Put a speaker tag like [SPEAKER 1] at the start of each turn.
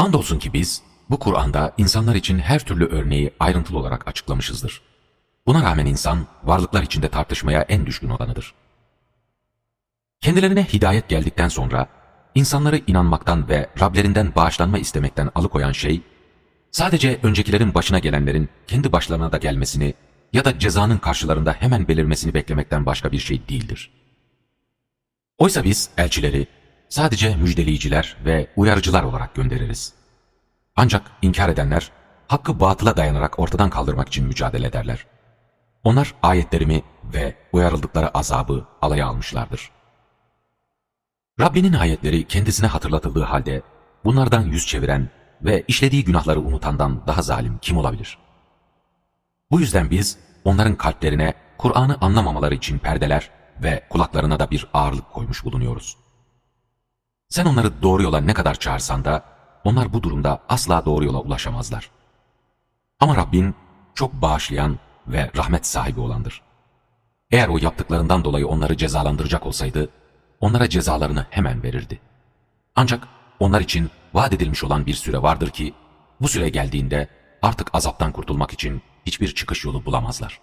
[SPEAKER 1] Andolsun ki biz bu Kur'an'da insanlar için her türlü örneği ayrıntılı olarak açıklamışızdır. Buna rağmen insan varlıklar içinde tartışmaya en düşkün olanıdır. Kendilerine hidayet geldikten sonra insanları inanmaktan ve Rablerinden bağışlanma istemekten alıkoyan şey, sadece öncekilerin başına gelenlerin kendi başlarına da gelmesini ya da cezanın karşılarında hemen belirmesini beklemekten başka bir şey değildir. Oysa biz elçileri sadece müjdeleyiciler ve uyarıcılar olarak göndeririz. Ancak inkar edenler hakkı batıla dayanarak ortadan kaldırmak için mücadele ederler. Onlar ayetlerimi ve uyarıldıkları azabı alaya almışlardır. Rabbinin ayetleri kendisine hatırlatıldığı halde bunlardan yüz çeviren ve işlediği günahları unutandan daha zalim kim olabilir? Bu yüzden biz onların kalplerine Kur'an'ı anlamamaları için perdeler ve kulaklarına da bir ağırlık koymuş bulunuyoruz. Sen onları doğru yola ne kadar çağırsan da onlar bu durumda asla doğru yola ulaşamazlar. Ama Rabbin çok bağışlayan ve rahmet sahibi olandır. Eğer o yaptıklarından dolayı onları cezalandıracak olsaydı, onlara cezalarını hemen verirdi. Ancak onlar için vaat edilmiş olan bir süre vardır ki, bu süre geldiğinde artık azaptan kurtulmak için hiçbir çıkış yolu bulamazlar.